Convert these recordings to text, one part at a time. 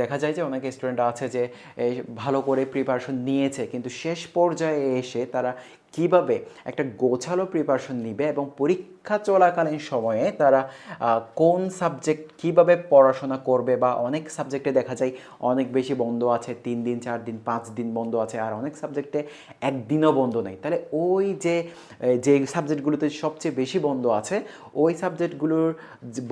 দেখা যায় যে অনেক স্টুডেন্ট আছে যে ভালো করে প্রিপারেশন নিয়েছে, কিন্তু শেষ পর্যায়ে এসে তারা কীভাবে একটা গোছালো প্রিপারেশন নিবে এবং পরীক্ষা চলাকালীন সময়ে তারা কোন সাবজেক্ট কীভাবে পড়াশোনা করবে বা অনেক সাবজেক্টে দেখা যায় অনেক বেশি বন্ধ আছে, তিন দিন, চার দিন, পাঁচ দিন বন্ধ আছে আর অনেক সাবজেক্টে একদিনও বন্ধ নেই। তাহলে ওই যে যে সাবজেক্টগুলোতে সবচেয়ে বেশি বন্ধ আছে, ওই সাবজেক্টগুলোর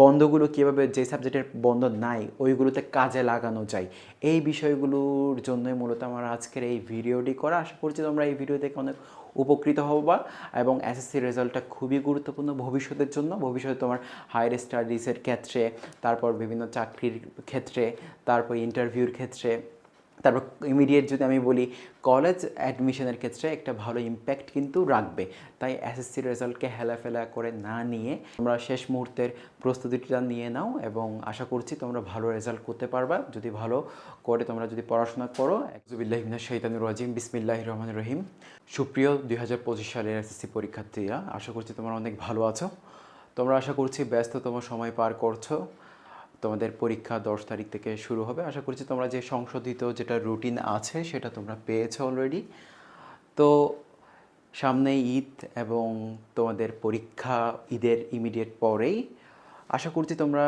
বন্ধগুলো কীভাবে যে সাবজেক্টের বন্ধ নাই, ওইগুলোতে কাজে লাগানো যায়। এই বিষয়গুলোর জন্যই মূলত আমার আজকের এই ভিডিওটি করা। আশা করছি তোমরা এই ভিডিও থেকে অনেক উপকৃত হবা এবং এসএসসি রেজাল্টটা খুবই গুরুত্বপূর্ণ ভবিষ্যতের জন্য। ভবিষ্যতে তোমার হায়ার স্টাডিজের ক্ষেত্রে, তারপর বিভিন্ন চাকরির ক্ষেত্রে, তারপর ইন্টারভিউর ক্ষেত্রে তারপর ইমিডিয়েট যদি আমি বলি কলেজ অ্যাডমিশনের ক্ষেত্রে একটা ভালো ইম্প্যাক্ট কিন্তু রাখবে। তাই এসএসসি রেজাল্টকে হেলাফেলা করে না নিয়ে তোমরা শেষ মুহূর্তের প্রস্তুতিটা নিয়ে নাও এবং আশা করছি তোমরা ভালো রেজাল্ট করতে পারবা। যদি ভালো করে তোমরা যদি পড়াশোনা করো একজুবিল্লাহিমিনা শৈতানুর রাজিম বিসমিল্লাহ রহমান রহিম। সুপ্রিয় দুই হাজার পঁচিশ সালের এসএসসি পরীক্ষার্থীরা, আশা করছি তোমরা অনেক ভালো আছো। তোমরা আশা করছি ব্যস্ততম সময় পার করছ। তোমাদের পরীক্ষা দশ তারিখ থেকে শুরু হবে। আশা করছি তোমরা যে সংশোধিত যেটা রুটিন আছে সেটা তোমরা পেয়েছ অলরেডি তো সামনে ঈদ এবং তোমাদের পরীক্ষা ঈদের ইমিডিয়েট পরেই। আশা করছি তোমরা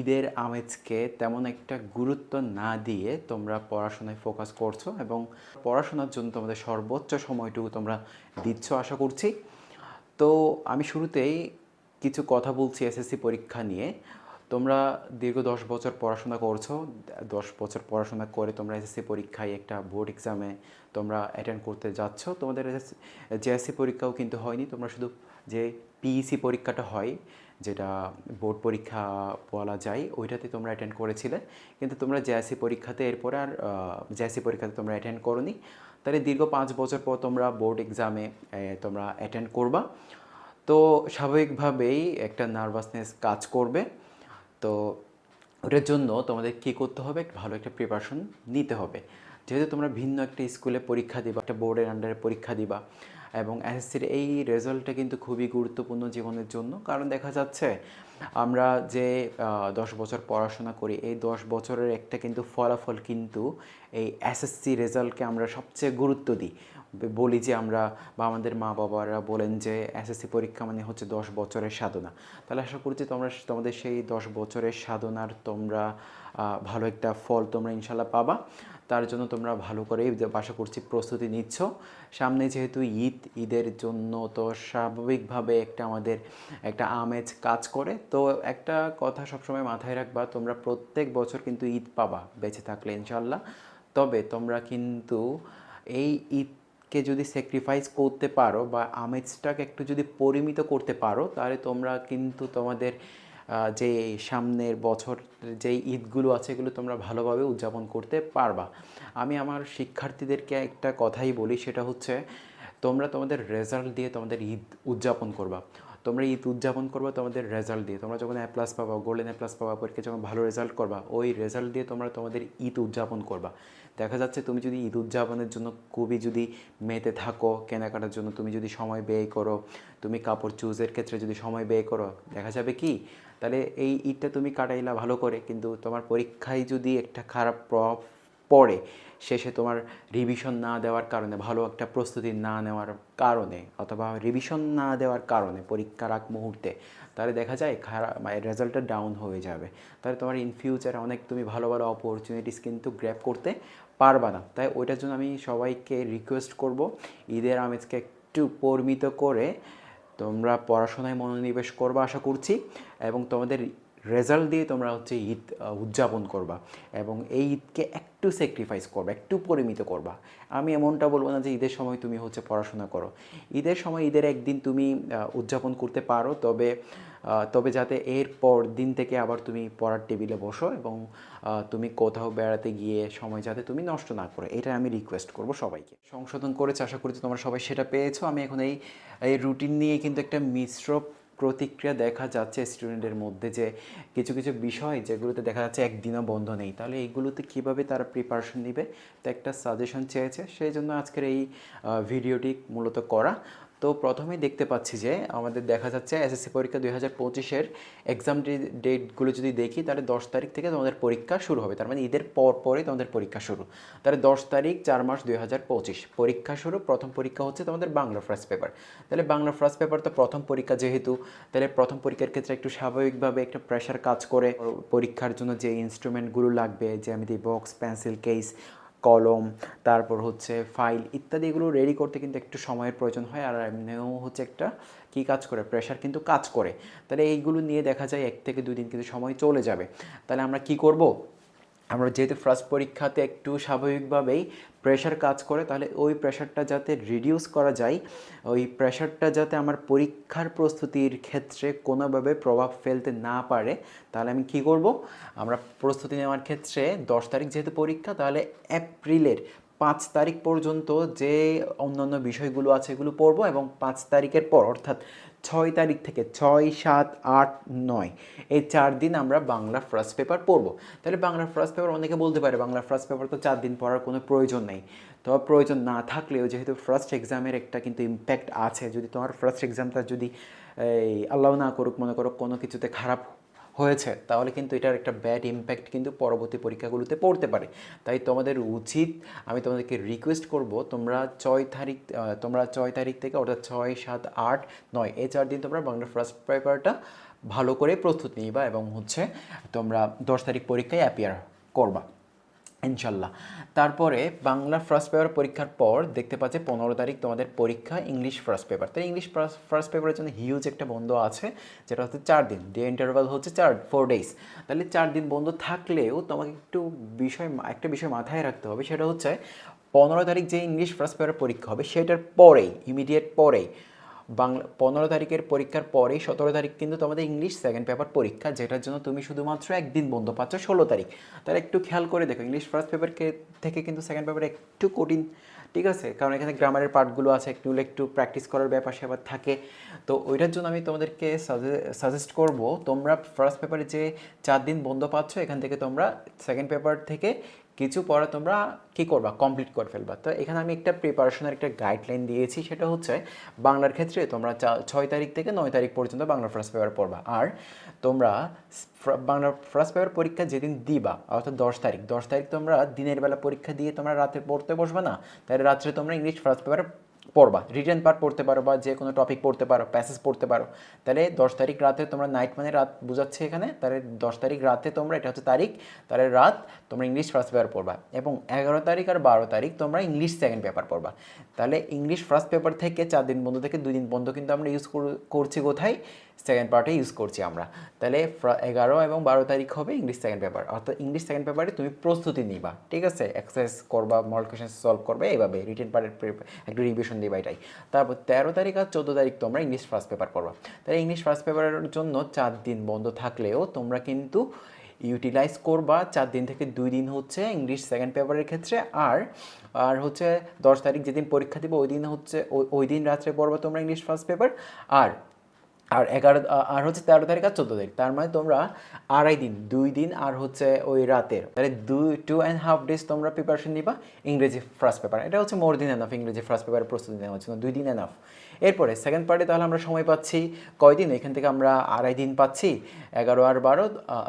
ঈদের আমেজকে তেমন একটা গুরুত্ব না দিয়ে তোমরা পড়াশোনায় ফোকাস করছ এবং পড়াশোনার জন্য তোমাদের সর্বোচ্চ সময়টুকু তোমরা দিচ্ছ আশা করছি। তো আমি শুরুতেই কিছু কথা বলছি এসএসসি পরীক্ষা নিয়ে। তোমরা দীর্ঘ দশ বছর পড়াশোনা করছ, দশ বছর পড়াশোনা করে তোমরা এসএসসি পরীক্ষায় একটা বোর্ড এক্সামে তোমরা অ্যাটেন্ড করতে যাচ্ছ। তোমাদের জেএসসি পরীক্ষাও কিন্তু হয়নি, তোমরা শুধু যে পিইসি পরীক্ষাটা হয়, যেটা বোর্ড পরীক্ষা বলা যায়, ওইটাতে তোমরা অ্যাটেন্ড করেছিলে। কিন্তু তোমরা জেএসসি পরীক্ষাতে এরপরে আর জেএসসি পরীক্ষাতে তোমরা অ্যাটেন্ড করোনি। তাহলে দীর্ঘ পাঁচ বছর পর তোমরা বোর্ড এক্সামে তোমরা অ্যাটেন্ড করবা। তো স্বাভাবিকভাবেই একটা নার্ভাসনেস কাজ করবে। তো ওটার জন্য তোমাদের কী করতে হবে? ভালো একটা প্রিপারেশন নিতে হবে। যেহেতু তোমরা ভিন্ন একটা স্কুলে পরীক্ষা দিবা, একটা বোর্ডের আন্ডারে পরীক্ষা দিবা এবং এসএসসির এই রেজাল্টটা কিন্তু খুবই গুরুত্বপূর্ণ জীবনের জন্য। কারণ দেখা যাচ্ছে, আমরা যে দশ বছর পড়াশোনা করি, এই দশ বছরের একটা কিন্তু ফলাফল কিন্তু এই এসএসসি রেজাল্টকে আমরা সবচেয়ে গুরুত্ব দিই। বলি যে আমরা, বা আমাদের মা বাবারা বলেন যে, এসএসসি পরীক্ষা মানে হচ্ছে দশ বছরের সাধনা। তাহলে আশা করছি তোমরা, তোমাদের সেই দশ বছরের সাধনার তোমরা ভালো একটা ফল তোমরা ইনশাল্লাহ পাবা। তার জন্য তোমরা ভালো করে বাসা করছি, প্রস্তুতি নিচ্ছ। সামনে যেহেতু ঈদ, ঈদের জন্য তো স্বাভাবিকভাবে একটা আমাদের একটা আমেজ কাজ করে। তো একটা কথা সবসময় মাথায় রাখবা, তোমরা প্রত্যেক বছর কিন্তু ঈদ পাবা, বেঁচে থাকলে ইনশাল্লাহ তবে তোমরা কিন্তু এই ঈদকে যদি স্যাক্রিফাইস করতে পারো বা আমেজটাকে একটু যদি পরিমিত করতে পারো, তাহলে তোমরা কিন্তু তোমাদের যে সামনের বছর যেই ঈদগুলো আছে, এগুলো তোমরা ভালোভাবে উদযাপন করতে পারবা। আমি আমার শিক্ষার্থীদেরকে একটা কথাই বলি, সেটা হচ্ছে তোমরা তোমাদের রেজাল্ট দিয়ে তোমাদের ঈদ উদযাপন করবা। তোমরা ঈদ উদযাপন করবা, তোমাদের রেজাল্ট দিয়ে। তোমরা যখন এ প্লাস পাবা গোল্ডেন এ প্লাস পাবা পরীক্ষা যখন ভালো রেজাল্ট করবা, ওই রেজাল্ট দিয়ে তোমরা তোমাদের ঈদ উদযাপন করবা। দেখা যাচ্ছে তুমি যদি ঈদ উদযাপনের জন্য খুবই যদি মেতে থাকো, কেনাকাটার জন্য তুমি যদি সময় ব্যয় করো, তুমি কাপড় চুজের ক্ষেত্রে যদি সময় ব্যয় করো, দেখা যাবে কি তাহলে এই ঈদটা তুমি কাটাইলা ভালো করে, কিন্তু তোমার পরীক্ষায় যদি একটা খারাপ প্রভাব পড়ে, শেষে তোমার রিভিশন না দেওয়ার কারণে, ভালো একটা প্রস্তুতি না নেওয়ার কারণে, অথবা রিভিশন না দেওয়ার কারণে পরীক্ষার আগ মুহূর্তে, তাহলে দেখা যায় খারাপ মানে রেজাল্টটা ডাউন হয়ে যাবে। তাহলে তোমার ইন ফিউচারে অনেক তুমি ভালো ভালো অপরচুনিটিস কিন্তু গ্র্যাপ করতে পারবা না। তাই ওইটার জন্য আমি সবাইকে রিকোয়েস্ট করব, ঈদের আমেজকে একটু পরিমিত করে তোমরা পড়াশোনায় মনোনিবেশ করবা আশা করছি, এবং তোমাদের রেজাল্ট দিয়ে তোমরা হচ্ছে ঈদ উদযাপন করবা, এবং এই ঈদকে একটু স্যাক্রিফাইস করবা, একটু পরিমিত করবা। আমি এমনটা বলব না যে ঈদের সময় তুমি হচ্ছে পড়াশোনা করো। ঈদের সময় ঈদের একদিন তুমি উদযাপন করতে পারো, তবে তবে যাতে এর পর দিন থেকে আবার তুমি পড়ার টেবিলে বসো এবং তুমি কোথাও বেড়াতে গিয়ে সময় যাতে তুমি নষ্ট না করো এটা আমি রিকোয়েস্ট করব সবাইকে। সংশোধন করেছে, আশা করি তোমরা সবাই সেটা পেয়েছ। আমি এখন এই এই রুটিন নিয়ে কিন্তু একটা মিশ্র প্রতিক্রিয়া দেখা যাচ্ছে স্টুডেন্টের মধ্যে যে, কিছু কিছু বিষয় যেগুলোতে দেখা যাচ্ছে একদিনও বন্ধ নেই। তাহলে এইগুলোতে কীভাবে তারা প্রিপারেশন নেবে? তো একটা সাজেশন চেয়েছে। সেই জন্য আজকের এই ভিডিওটি মূলত করা। তো প্রথমেই দেখতে পাচ্ছি যে আমাদের দেখা যাচ্ছে এসএসসি পরীক্ষা দুই হাজার পঁচিশের এক্সাম ডেটগুলো যদি দেখি, তাহলে দশ তারিখ থেকে তোমাদের পরীক্ষা শুরু হবে। তার মানে ঈদের পর পরে তোমাদের পরীক্ষা শুরু। তাহলে দশ তারিখ চার মাস দুই হাজার পঁচিশ। পরীক্ষা শুরু, প্রথম পরীক্ষা হচ্ছে তোমাদের বাংলা ফার্স্ট পেপার তাহলে বাংলা ফার্স্ট পেপার তো প্রথম পরীক্ষা যেহেতু, তাহলে প্রথম পরীক্ষার ক্ষেত্রে একটু স্বাভাবিকভাবে একটা প্রেশার কাজ করে। পরীক্ষার জন্য যে ইনস্ট্রুমেন্টগুলো লাগবে, জ্যামিতি বক্স পেন্সিল কেস কলম, তারপর হচ্ছে ফাইল ইত্যাদি এগুলো রেডি করতে কিন্তু একটু সময়ের প্রয়োজন হয় আর এমনিও হচ্ছে একটা কি কাজ করে প্রেশার কিন্তু কাজ করে। তাহলে এইগুলো নিয়ে দেখা যায় এক থেকে দুই দিন কিন্তু সময় চলে যাবে। তাহলে আমরা কি করব? আমরা যেহেতু ফার্স্ট পরীক্ষাতে একটু স্বাভাবিকভাবেই প্রেশার কাজ করে, তাহলে ওই প্রেশারটা যাতে রিডিউস করা যায়, ওই প্রেশারটা যাতে আমার পরীক্ষার প্রস্তুতির ক্ষেত্রে কোনোভাবে প্রভাব ফেলতে না পারে, তাহলে আমি কি করব? আমরা প্রস্তুতি নেওয়ার ক্ষেত্রে দশ তারিখ যেহেতু পরীক্ষা, তাহলে এপ্রিলের পাঁচ তারিখ পর্যন্ত যে অন্যান্য বিষয়গুলো আছে এগুলো পড়ব এবং পাঁচ তারিখের পর, অর্থাৎ ছয় তারিখ থেকে ছয় সাত আট নয়। এই চার দিন আমরা বাংলা ফার্স্ট পেপার পড়ব। তাহলে বাংলা ফার্স্ট পেপার অনেকে বলতে পারে, বাংলা ফার্স্ট পেপার তো চার দিন পড়ার কোনো প্রয়োজন নেই। তো প্রয়োজন না থাকলেও যেহেতু ফার্স্ট এক্সামের একটা কিন্তু ইম্প্যাক্ট আছে, যদি তোমার ফার্স্ট এক্সামটা যদি, এই আল্লাহ না করুক, মনে করো কোনো কিছুতে খারাপ হয়েছে, তাহলে কিন্তু এটার একটা ব্যাড ইম্প্যাক্ট কিন্তু পরবর্তী পরীক্ষাগুলোতে পড়তে পারে। তাই তোমাদের উচিত, আমি তোমাদেরকে রিকোয়েস্ট করব, তোমরা ছয় তারিখ তোমরা ছয় তারিখ থেকে অর্থাৎ ছয়, সাত, আট, নয়, এই চার দিন তোমরা বাংলা ফার্স্ট পেপারটা ভালো করে প্রস্তুত নিবা এবং হচ্ছে তোমরা দশ তারিখ পরীক্ষায় অ্যাপিয়ার করবা। ইনশাল্লাহ। তারপরে বাংলা ফার্স্ট পেপার পরীক্ষার পর দেখতে পাচ্ছে পনেরো তারিখ তোমাদের পরীক্ষা ইংলিশ ফার্স্ট পেপার তাই ইংলিশ ফার্স্ট পেপারের জন্য হিউজ একটা বন্ধ আছে, যেটা হচ্ছে চার দিন। ডে ইন্টারভাল হচ্ছে চার ফোর ডেজ তাহলে চার দিন বন্ধ থাকলেও তোমাকে একটু বিষয় একটা বিষয় মাথায় রাখতে হবে, সেটা হচ্ছে পনেরো তারিখ যে ইংলিশ ফার্স্ট পেপার পরীক্ষা হবে, সেটার পরেই ইমিডিয়েট পরেই বাংলা পনেরো তারিখের পরীক্ষার পরেই সতেরো তারিখ কিন্তু তোমাদের ইংলিশ সেকেন্ড পেপার পরীক্ষা, যেটার জন্য তুমি শুধুমাত্র একদিন বন্ধ পাচ্ছ ষোলো তারিখ। তাহলে একটু খেয়াল করে দেখো ইংলিশ ফার্স্ট পেপারকে থেকে কিন্তু সেকেন্ড পেপার একটু কঠিন, ঠিক আছে? কারণ এখানে গ্রামারের পার্টগুলো আছে, একটু একটু প্র্যাকটিস করার ব্যাপার স্যাপার থাকে। তো ওইটার জন্য আমি তোমাদেরকে সাজেস্ট করব, তোমরা ফার্স্ট পেপারে যে চার দিন বন্ধ পাচ্ছ, এখান থেকে তোমরা সেকেন্ড পেপার থেকে কিছু পড়া তোমরা কি করবা? কমপ্লিট করে ফেলবা। তো এখানে আমি একটা প্রিপারেশনের একটা গাইডলাইন দিয়েছি। সেটা হচ্ছে বাংলার ক্ষেত্রে তোমরা ছয় তারিখ থেকে নয় তারিখ পর্যন্ত বাংলা ফার্স্ট পেপার পড়বা। আর তোমরা বাংলা ফার্স্ট পেপার পরীক্ষা যেদিন দিবা, অর্থাৎ দশ তারিখ দশ তারিখ তোমরা দিনের বেলা পরীক্ষা দিয়ে তোমরা রাতে পড়তে বসবে না। তাহলে রাত্রে তোমরা ইংলিশ ফার্স্ট পেপার পড়বা রিটার্ন পার্ট পড়তে পারো বা যে কোনো টপিক পড়তে পারো প্যাসেজ পড়তে পারো। তাহলে দশ তারিখ রাতে তোমরা নাইট মানে রাত বোঝাচ্ছে এখানে, তাহলে দশ তারিখ রাতে তোমরা, এটা হচ্ছে তারিখ, তাহলে রাত তোমরা ইংলিশ ফার্স্ট পেপার পড়বা এবং এগারো তারিখ আর বারো তারিখ তোমরা ইংলিশ সেকেন্ড পেপার পড়বা। তাহলে ইংলিশ ফার্স্ট পেপার থেকে চার দিন বন্ধ থেকে দুই দিন বন্ধ কিন্তু আমরা ইউজ করছি কোথায়? সেকেন্ড পার্টে ইউজ করছি আমরা। তাহলে এগারো এবং বারো তারিখ হবে ইংলিশ সেকেন্ড পেপার অর্থাৎ ইংলিশ সেকেন্ড পেপারে তুমি প্রস্তুতি নিবা, ঠিক আছে? এক্সারসাইজ করবা মডেল কোয়েশন সলভ করবে, এইভাবে রিটেন পার্টের একটু রিভিশন দিবা এটাই। তারপর তেরো তারিখ আর চোদ্দ তারিখ তোমরা ইংলিশ ফার্স্ট পেপার করবা। তাহলে ইংলিশ ফার্স্ট পেপারের জন্য চার দিন বন্ধ থাকলেও তোমরা কিন্তু ইউটিলাইজ করবা, চার দিন থেকে দুই দিন হচ্ছে ইংলিশ সেকেন্ড পেপারের ক্ষেত্রে। আর আর হচ্ছে দশ তারিখ যেদিন পরীক্ষা দিব, ওই দিন হচ্ছে, ওই দিন রাত্রে পড়বা তোমরা ইংলিশ ফার্স্ট পেপার আর আর এগারো আর হচ্ছে তেরো তারিখ আর চোদ্দ তারিখ। তার মানে তোমরা আড়াই দিন, দুই দিন আর হচ্ছে ওই রাতের। তাহলে দুই টু অ্যান্ড হাফ ডেজ তোমরা প্রিপারেশন নিবা, ইংরেজি ফার্স্ট পেপার এটা হচ্ছে মোর দিন এনাফ ইংরেজি ফার্স্ট পেপারের প্রস্তুতি নেওয়া হচ্ছে দুই দিন এনাফ এরপরে সেকেন্ড পার্টে তাহলে আমরা সময় পাচ্ছি, কয়দিন? এখান থেকে আমরা আড়াই দিন পাচ্ছি, এগারো আর বারো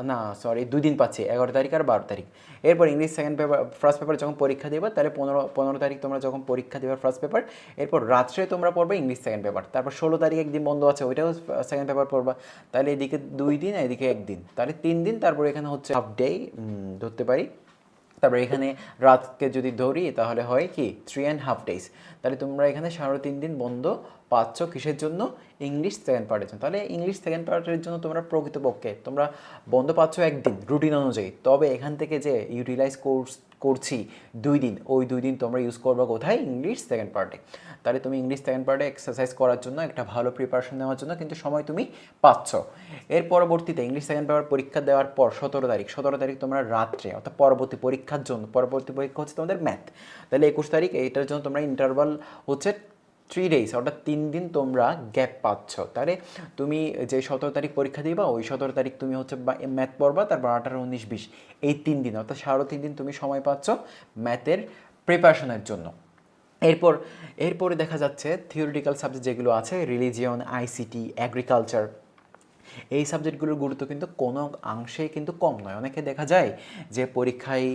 না সরি দুই দিন পাচ্ছি, এগারো তারিখ আর বারো তারিখ। এরপর English second paper first paper যখন পরীক্ষা দেবা, তাহলে পনেরো পনেরো তারিখ তোমরা যখন পরীক্ষা দেবে ফার্স্ট পেপার এরপর রাত্রে তোমরা পড়বে ইংলিশ সেকেন্ড পেপার তারপর ষোলো তারিখ একদিন বন্ধ আছে, ওইটাও সেকেন্ড পেপার পড়বা। তাহলে এদিকে দুই দিন এদিকে একদিন। তাহলে তিন দিন, তারপর এখানে হচ্ছে হাফ ডে ধরতে পারি। তারপরে এখানে রাতকে যদি ধরি, তাহলে হয় কি? থ্রি অ্যান্ড হাফ ডেজ তাহলে তোমরা এখানে সাড়ে তিন দিন বন্ধ পাচ্ছ কিসের জন্য? ইংলিশ সেকেন্ড পার্টের জন্য। তাহলে ইংলিশ সেকেন্ড পার্টের জন্য তোমরা প্রকৃতপক্ষে তোমরা বন্ধ পাচ্ছ একদিন রুটিন অনুযায়ী। তবে এখান থেকে যে ইউটিলাইজ কোর্স করছি দুই দিন। ওই দুই দিন তোমরা ইউজ করব কোথায়? ইংলিশ সেকেন্ড পার্টে তাহলে তুমি ইংলিশ সেকেন্ড পার্টে এক্সারসাইজ করার জন্য একটা ভালো প্রিপারেশন নেওয়ার জন্য কিন্তু সময় তুমি পাচ্ছ। এর পরবর্তীতে ইংলিশ সেকেন্ড পেপার পরীক্ষা দেওয়ার পর সতেরো তারিখ সতেরো তারিখ তোমরা রাত্রে, অর্থাৎ পরবর্তী পরীক্ষার জন্য, পরবর্তী পরীক্ষা হচ্ছে তোমাদের ম্যাথ তাহলে একুশ তারিখ, এইটার জন্য তোমরা ইন্টারভাল হচ্ছে থ্রি ডেজ অর্থাৎ তিন দিন তোমরা গ্যাপ পাচ্ছ। তাহলে তুমি যে সতেরো তারিখ পরীক্ষা দিবা, ওই সতেরো তারিখ তুমি হচ্ছে ম্যাথ পড়বা, তারপর আঠারো, উনিশ, বিশ, এই তিন দিন, অর্থাৎ সাড়ে তিন দিন তুমি সময় পাচ্ছ ম্যাথের প্রিপারেশনের জন্য। এরপর, এরপরে দেখা যাচ্ছে থিওরিটিক্যাল সাবজেক্ট যেগুলো আছে রিলিজিয়ন আইসিটি অ্যাগ্রিকালচার এই সাবজেক্টগুলোর গুরুত্ব কিন্তু কোনো অংশে কিন্তু কম নয়। অনেকে দেখা যায় যে পরীক্ষায়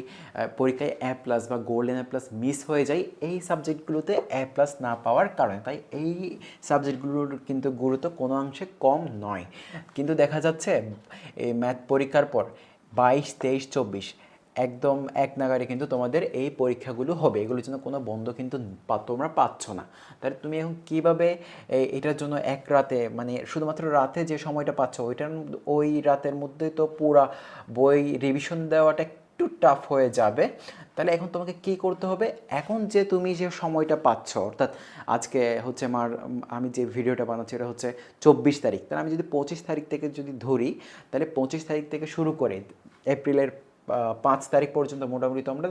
পরীক্ষায় এ প্লাস বা গোল্ডেন এ প্লাস মিস হয়ে যায়, এই সাবজেক্টগুলোতে এ প্লাস না পাওয়ার কারণে। তাই এই সাবজেক্টগুলোর কিন্তু গুরুত্ব কোনো অংশে কম নয়। কিন্তু দেখা যাচ্ছে, এই ম্যাথ পরীক্ষার পর বাইশ, তেইশ, চব্বিশ একদম এক নাগারে কিন্তু তোমাদের এই পরীক্ষাগুলো হবে। এগুলোর জন্য কোনো বন্ধ কিন্তু তোমরা পাচ্ছ না। তাহলে তুমি এখন কীভাবে এটার জন্য এক রাতে মানে শুধুমাত্র রাতে যে সময়টা পাচ্ছ, ওইটার ওই রাতের মধ্যে তো পুরা বই রিভিশন দেওয়াটা একটু টাফ হয়ে যাবে। তাহলে এখন তোমাকে কি করতে হবে? এখন যে তুমি যে সময়টা পাচ্ছ, অর্থাৎ আজকে হচ্ছে আমার আমি যে ভিডিওটা বানাচ্ছি এটা হচ্ছে চব্বিশ তারিখ। তাহলে আমি যদি পঁচিশ তারিখ থেকে যদি ধরি, তাহলে পঁচিশ তারিখ থেকে শুরু করে এপ্রিলের পাঁচ তারিখ পর্যন্ত মোটামুটি তোমরা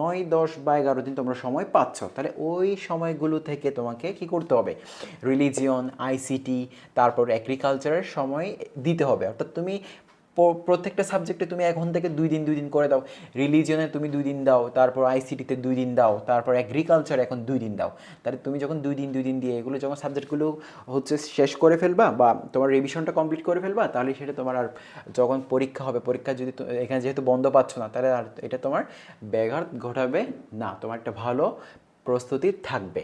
নয়, দশ বা এগারো দিন তোমরা সময় পাচ্ছ। তাহলে ওই সময়গুলো থেকে তোমাকে কি করতে হবে? রিলিজিয়ন আইসিটি তারপর এগ্রিকালচারের সময় দিতে হবে। অর্থাৎ তুমি প্রত্যেকটা সাবজেক্টে তুমি এখন থেকে দুই দিন দুই দিন করে দাও। রিলিজিয়নে তুমি দুই দিন দাও, তারপর আইসিটিতে দুই দিন দাও, তারপর এগ্রিকালচার এখন দুই দিন দাও। তাহলে তুমি যখন দুই দিন দুই দিন দিয়ে এগুলো যখন সাবজেক্টগুলো হচ্ছে শেষ করে ফেলবা বা তোমার রিভিশনটা কমপ্লিট করে ফেলবা, তাহলে সেটা তোমার আর যখন পরীক্ষা হবে, পরীক্ষা যদি এখানে যেহেতু বন্ধ পাচ্ছ না, তাহলে আর এটা তোমার ব্যাঘাত ঘটাবে না। তোমার একটা ভালো প্রস্তুতি থাকবে।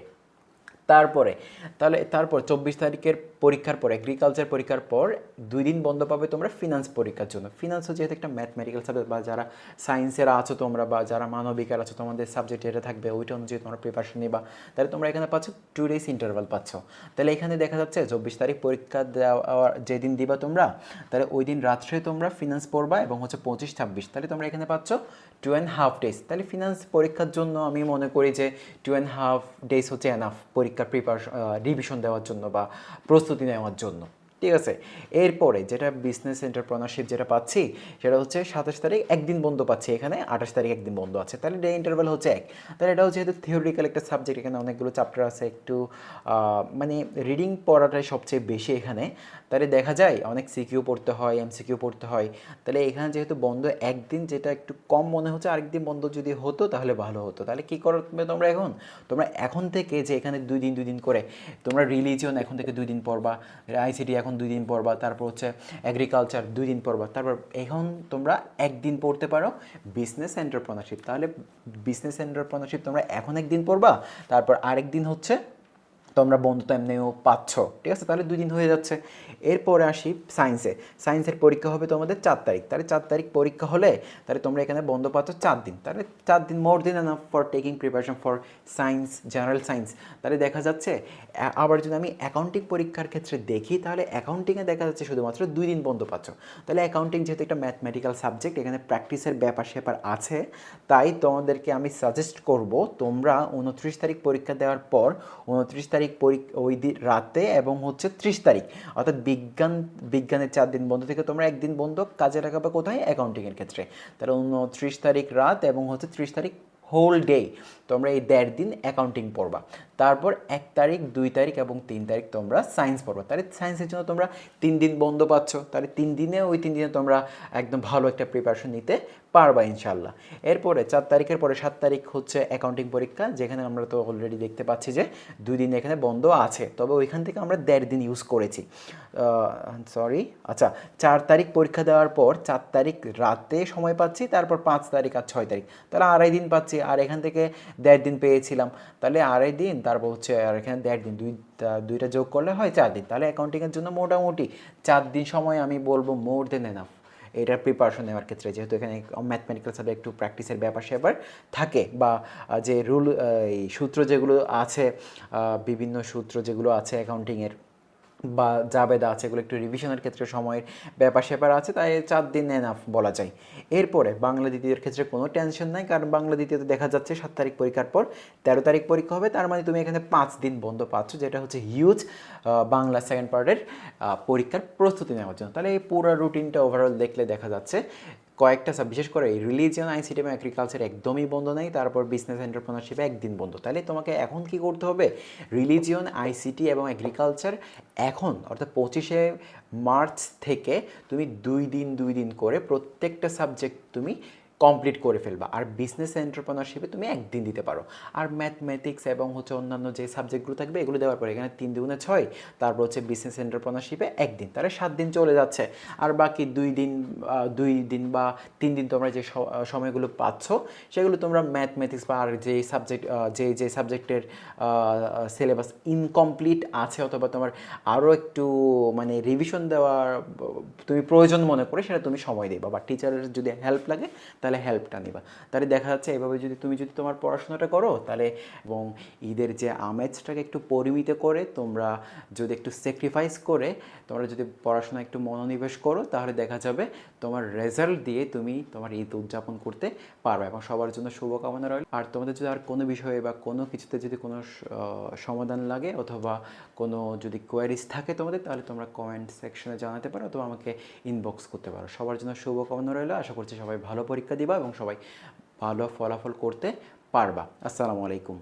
তারপরে, তাহলে তারপর চব্বিশ তারিখের পরীক্ষার পর এগ্রিকালচার পরীক্ষার পর দুই দিন বন্ধ পাবে তোমরা ফিনান্স পরীক্ষার জন্য। ফিনান্স যেহেতু একটা ম্যাথমেটিক্যাল সাবজেক্ট বা যারা সায়েন্সের আছো তোমরা বা যারা মানবিকের আছো, তোমাদের সাবজেক্ট যেটা থাকবে, ওইটা অনুযায়ী তোমরা প্রিপারেশন নিবা। তাহলে তোমরা এখানে পাচ্ছ টু ডেজ ইন্টারভাল পাচ্ছ। তাহলে এখানে দেখা যাচ্ছে চব্বিশ তারিখ পরীক্ষা দেওয়া যেদিন দিবা তোমরা, তাহলে ওই দিন রাত্রে তোমরা ফিনান্স পড়বা এবং হচ্ছে পঁচিশ ছাব্বিশ। তাহলে তোমরা এখানে পাচ্ছ টু অ্যান্ড হাফ ডেজ তাহলে ফিনান্স পরীক্ষার জন্য আমি মনে করি যে টু অ্যান্ড হাফ ডেজ হচ্ছে এনাফ পরীক্ষার প্রিপারেশন রিভিশন দেওয়ার জন্য বা প্রস্তুতি নেওয়ার জন্য। ঠিক আছে? এরপরে যেটা বিজনেস এন্টারপ্রেনারশিপ যেটা পাচ্ছি, সেটা হচ্ছে সাতাশ তারিখ একদিন বন্ধ পাচ্ছি এখানে, আঠাশ তারিখ একদিন বন্ধ আছে। তাহলে ডে ইন্টারভেল হচ্ছে এক। তাহলে এটা হচ্ছে যেহেতু থিওরিক্যাল একটা সাবজেক্ট এখানে অনেকগুলো চ্যাপ্টার আছে, একটু মানে রিডিং পড়াটাই সবচেয়ে বেশি এখানে। তাহলে দেখা যায় অনেক সিকিউ পড়তে হয় এমসিকিউ পড়তে হয়। তাহলে এখানে যেহেতু বন্ধ একদিন, যেটা একটু কম মনে হচ্ছে, আরেকদিন বন্ধ যদি হতো, তাহলে ভালো হতো। তাহলে কী করবে তোমরা এখন? তোমরা এখন থেকে যে এখানে দুই দিন দুই দিন করে তোমরা রিলিজিয়ন এখন থেকে দুই দিন পড়বা আইসিটি এখন দুই দিন পড়বা, তারপর হচ্ছে এগ্রিকালচার দুই দিন পড়বা। তারপর এখন তোমরা একদিন পড়তে পারো বিজনেস এন্টারপ্রেনারশিপ তাহলে বিজনেস এন্টারপ্রেনারশিপ তোমরা এখন একদিন পড়বা, তারপর আরেক দিন হচ্ছে তোমরা বন্ধু তো এমনিও পাচ্ছ, ঠিক আছে? তাহলে দুই দিন হয়ে যাচ্ছে। এরপরে আসি সায়েন্সে সায়েন্সের পরীক্ষা হবে তোমাদের চার তারিখ। তাহলে চার তারিখ পরীক্ষা হলে তাহলে তোমরা এখানে বন্ধ পাচ্ছ চার দিন। তাহলে চার দিন মোর দিন enough for taking preparation for science general science তাহলে দেখা যাচ্ছে আবার যদি আমি অ্যাকাউন্টিং পরীক্ষার ক্ষেত্রে দেখি, তাহলে অ্যাকাউন্টিংয়ে দেখা যাচ্ছে শুধুমাত্র দুই দিন বন্ধ পাচ্ছ। তাহলে অ্যাকাউন্টিং যেহেতু একটা ম্যাথমেটিক্যাল সাবজেক্ট এখানে প্র্যাকটিসের ব্যাপার স্যাপার আছে, তাই তোমাদেরকে আমি সাজেস্ট করব, তোমরা উনত্রিশ তারিখ পরীক্ষা দেওয়ার পর, উনত্রিশ তারিখ পরীক্ষা ওই রাতে এবং হচ্ছে ত্রিশ তারিখ। অর্থাৎ বিজ্ঞান, বিজ্ঞানের চার দিন বন্ধ থেকে তোমরা একদিন বন্ধ কাজে লাগাবে কোথায়? অ্যাকাউন্টিংয়ের ক্ষেত্রে। তাহলে ত্রিশ তারিখ রাত এবং হচ্ছে ত্রিশ তারিখ হোল ডে তোমরা এই দেড় দিন অ্যাকাউন্টিং পড়বা। তারপর এক তারিখ, দুই তারিখ এবং তিন তারিখ তোমরা সায়েন্স পড়বা। তাহলে সায়েন্সের জন্য তোমরা তিন দিন বন্ধ পাচ্ছ। তাহলে তিন দিনে, ওই তিন দিনে তোমরা একদম ভালো একটা প্রিপারেশন নিতে পারবা ইনশাল্লাহ এরপরে চার তারিখের পরে সাত তারিখ হচ্ছে অ্যাকাউন্টিং পরীক্ষা, যেখানে আমরা তো অলরেডি দেখতে পাচ্ছি যে দুই দিন এখানে বন্ধ আছে। তবে ওইখান থেকে আমরা দেড় দিন ইউজ করেছি। সরি আচ্ছা চার তারিখ পরীক্ষা দেওয়ার পর চার তারিখ রাতে সময় পাচ্ছি, তারপর পাঁচ তারিখ আর ছয় তারিখ। তাহলে আড়াই দিন পাচ্ছি। আর এখান থেকে দেড় দিন পেয়েছিলাম। তাহলে আড়াই দিন, তারপর হচ্ছে আর এখানে দেড় দিন, দুই দুইটা যোগ করলে হয় চার দিন। তাহলে অ্যাকাউন্টিংয়ের জন্য মোটামুটি চার দিন সময় আমি বলব মোর দেন এনাফ এটার প্রিপারেশন নেওয়ার ক্ষেত্রে, যেহেতু এখানে ম্যাথমেটিক্যাল সাবজেক্ট একটু প্র্যাকটিসের ব্যাপার স্যাপার থাকে বা যে রুল এই সূত্র যেগুলো আছে বিভিন্ন সূত্র যেগুলো আছে অ্যাকাউন্টিংয়ের বা জাবেদা আছে, এগুলো একটু রিভিশনের ক্ষেত্রে সময়ের ব্যাপার স্যাপার আছে, তাই চার দিন এনাফ বলা যায়। এরপরে বাংলা দ্বিতীয়ের ক্ষেত্রে কোনো টেনশন নাই, কারণ বাংলা দ্বিতীয়তে দেখা যাচ্ছে সাত তারিখ পরীক্ষার পর তেরো তারিখ পরীক্ষা হবে, তার মানে তুমি এখানে পাঁচ দিন বন্ধ পাচ্ছ, যেটা হচ্ছে হিউজ বাংলা সেকেন্ড পার্টের পরীক্ষার প্রস্তুতি নেওয়ার জন্য। তাহলে এই পুরো রুটিনটা ওভারঅল দেখলে দেখা যাচ্ছে কয়েকটা সাব বিশেষ করে রিলিজিয়ন আইসিটি এবং অ্যাগ্রিকালচার একদমই বন্ধ নেই, তারপর বিজনেস এন্টারপ্রেনারশিপ একদিন বন্ধ। তাহলে তোমাকে এখন কি করতে হবে? রিলিজিয়ন আইসিটি এবং অ্যাগ্রিকালচার এখন, অর্থাৎ পঁচিশে মার্চ থেকে তুমি দুই দিন দুই দিন করে প্রত্যেকটা সাবজেক্ট তুমি কমপ্লিট করে ফেলবা। আর বিজনেস এন্টারপ্রেনারশিপে তুমি একদিন দিতে পারো। আর ম্যাথমেটিক্স এবং হচ্ছে অন্যান্য যে সাবজেক্টগুলো থাকবে, এগুলো দেওয়ার পরে এখানে তিন দুগুণে ছয়, তারপর হচ্ছে বিজনেস এন্টারপ্রেনারশিপে একদিন। তাহলে সাত দিন চলে যাচ্ছে। আর বাকি দুই দিন দুই দিন বা তিন দিন তোমরা যে সময়গুলো পাচ্ছ, সেগুলো তোমরা ম্যাথমেটিক্স বা আর যে সাবজেক্ট যে যে সাবজেক্টের সিলেবাস ইনকমপ্লিট আছে অথবা তোমার আরও একটু মানে রিভিশন দেওয়ার, তুমি প্রয়োজন মনে করে সেটা তুমি সময় দিবা। বা টিচারের যদি হেল্প লাগে তাহলে হেল্পটা নিবা। তাহলে দেখা যাচ্ছে এভাবে যদি তুমি যদি তোমার পড়াশোনাটা করো, তাহলে এবং ঈদের যে আমেজটাকে একটু পরিমিত করে তোমরা যদি একটু স্যাক্রিফাইস করে, তোমরা যদি পড়াশোনা একটু মনোনিবেশ করো, তাহলে দেখা যাবে তোমার রেজাল্ট দিয়ে তুমি তোমার ঈদ উদযাপন করতে পারবে এবং সবার জন্য শুভকামনা রইল। আর তোমাদের যদি আর কোনো বিষয়ে বা কোনো কিছুতে যদি কোনো সমাধান লাগে অথবা কোনো যদি কোয়ারিজ থাকে তোমাদের, তাহলে তোমরা কমেন্ট সেকশনে জানাতে পারো অথবা আমাকে ইনবক্স করতে পারো। সবার জন্য শুভকামনা রইল। আশা করছি সবাই ভালো পরীক্ষা দিবা এবং সবাই ভালো ফলাফল করতে পারবা। আসসালামু আলাইকুম।